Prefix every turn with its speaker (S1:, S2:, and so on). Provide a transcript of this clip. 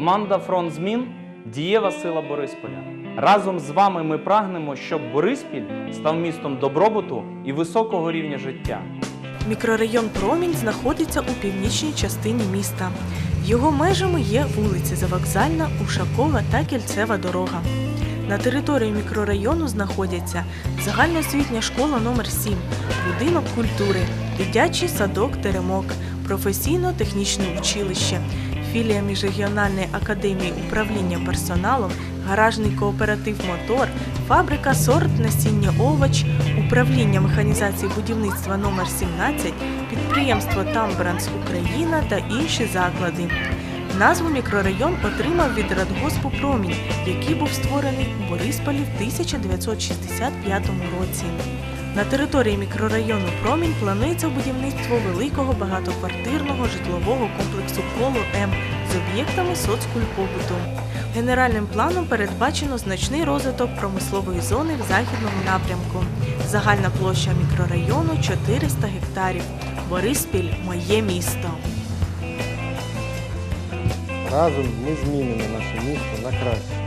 S1: Команда Фронт Змін дієва сила Борисполя. Разом з вами ми прагнемо, щоб Бориспіль став містом добробуту і високого рівня життя.
S2: Мікрорайон Промінь знаходиться у північній частині міста. Його межами є вулиці Завокзальна, Ушакова та Кільцева дорога. На території мікрорайону знаходяться загальноосвітня школа номер 7 будинок культури, дитячий садок Теремок, професійно-технічне училище, філія міжрегіональної академії управління персоналом, гаражний кооператив Мотор, фабрика сорт насіння овоч, управління механізації будівництва номер 17, підприємство Тамбранс Україна та інші заклади. Назву мікрорайон отримав від радгоспу Промінь, який був створений у Борисполі в 1965 році. На території мікрорайону Промінь планується будівництво великого багатоквартирного житлового комплексу Коло М з об'єктами соцкульпобуту. Генеральним планом передбачено значний розвиток промислової зони в західному напрямку. Загальна площа мікрорайону 400 гектарів. Бориспіль моє місто.
S3: Разом ми змінимо наше місто на краще.